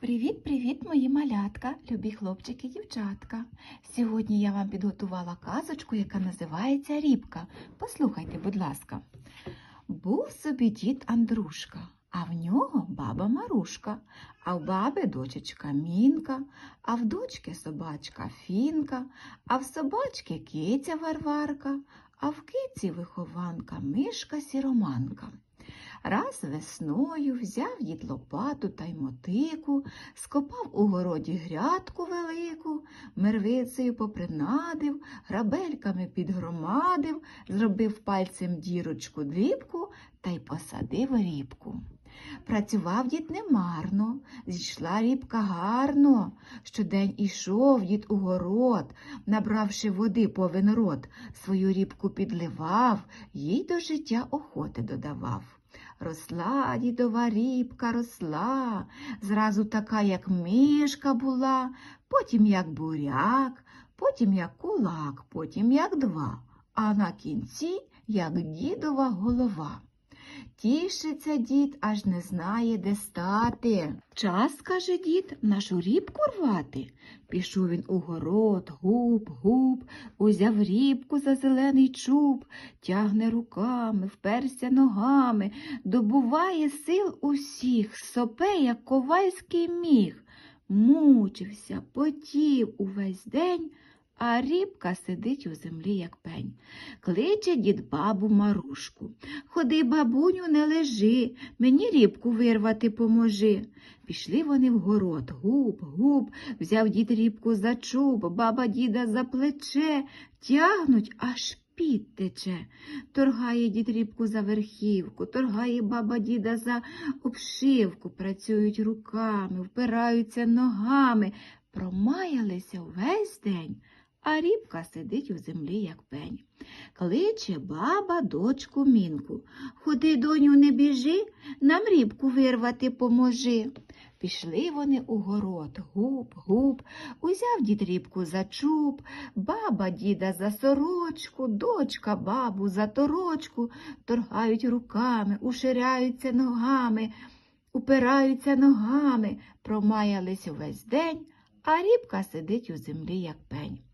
Привіт-привіт, мої малятка, любі хлопчики дівчатка. Сьогодні я вам підготувала казочку, яка називається Рібка. Послухайте, будь ласка. Був собі дід Андрушка, а в нього баба Марушка, а в баби дочечка Мінка, а в дочки собачка Фінка, а в собачки киця Варварка, а в киці вихованка мишка Сіроманка. Раз весною взяв дід лопату та й мотику, скопав у городі грядку велику, мервицею попринадив, грабельками підгромадив, зробив пальцем дірочку дрібку та й посадив рібку. Працював дід немарно, зійшла рібка гарно. Щодень ішов дід у город, набравши води повен рот, свою рібку підливав, їй до життя охоти додавав. Росла дідова рібка, росла, зразу така, як мишка була, потім як буряк, потім як кулак, потім як два, а на кінці як дідова голова. Тішиться дід, аж не знає, де стати. Час, каже дід, нашу рібку рвати. Пішов він у город, губ, губ, узяв рібку за зелений чуб, тягне руками, вперся ногами, добуває сил усіх, сопе, як ковальський міг. Мучився, потів увесь день, а рібка сидить у землі, як пень. Кличе дід бабу Марушку. Ходи, бабуню, не лежи, мені рібку вирвати поможи. Пішли вони в город, губ, губ, взяв дід рібку за чуб, баба діда за плече, тягнуть, аж під тече. Торгає дід рібку за верхівку, торгає баба діда за обшивку, працюють руками, впираються ногами, промаялися увесь день, а рібка сидить у землі, як пень. Кличе баба дочку мінку. Ходи, доню, не біжи, нам рібку вирвати поможи. Пішли вони у город, губ, губ, узяв дід рібку за чуб, баба діда за сорочку, дочка бабу за торочку, торгають руками, уширяються ногами, упираються ногами, промаялись увесь день, а рібка сидить у землі, як пень.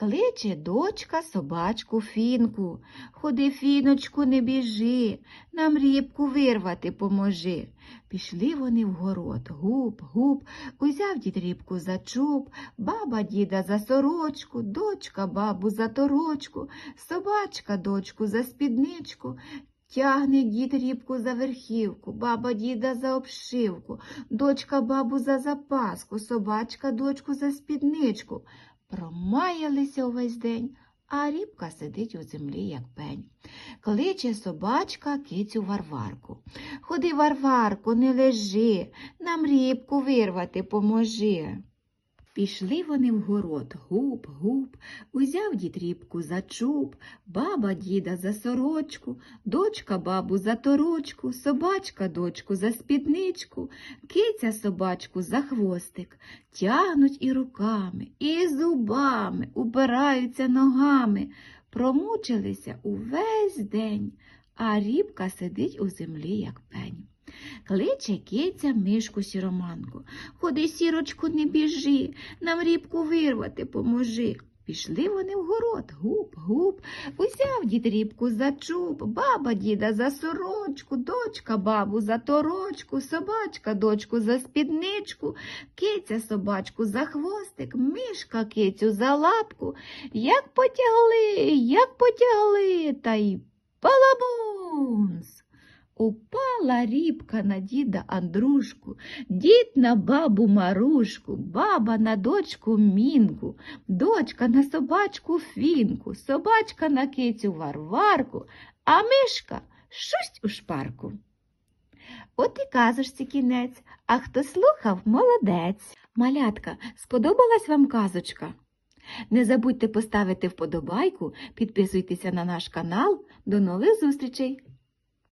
Кличе дочка собачку фінку. Ходи, фіночку, не біжи, нам рібку вирвати поможи. Пішли вони в город, губ, губ, узяв дід рібку за чуб, баба діда за сорочку, дочка бабу за торочку, собачка дочку за спідничку. Тягне дід рібку за верхівку, баба діда за обшивку, дочка бабу за запаску, собачка дочку за спідничку. Промаялися увесь день, а рібка сидить у землі, як пень. Кличе собачка кицю Варварку. Ходи, Варварку, не лежи, нам рібку вирвати поможи. Пішли вони в город, губ, губ, узяв дід рібку за чуб, баба діда за сорочку, дочка бабу за торочку, собачка дочку за спідничку, киця собачку за хвостик. Тягнуть і руками, і зубами, упираються ногами, промучилися увесь день, а рібка сидить у землі, як пень. Кличе киця мишку сіроманку. Ходи, сірочку, не біжи, нам рібку вирвати поможи. Пішли вони в город, гуп, гуп, узяв дід рібку за чуб, баба діда за сорочку, дочка бабу за торочку, собачка дочку за спідничку, киця собачку за хвостик, мишка кицю за лапку. Як потягли, як потягли, та й балабунс. Упала рібка на діда Андрушку, дід на бабу Марушку, баба на дочку Мінку, дочка на собачку Фінку, собачка на кицю Варварку, а мишка шусть у шпарку. От і казочці кінець, а хто слухав, молодець. Малятка, сподобалась вам казочка? Не забудьте поставити вподобайку, підписуйтеся на наш канал. До нових зустрічей!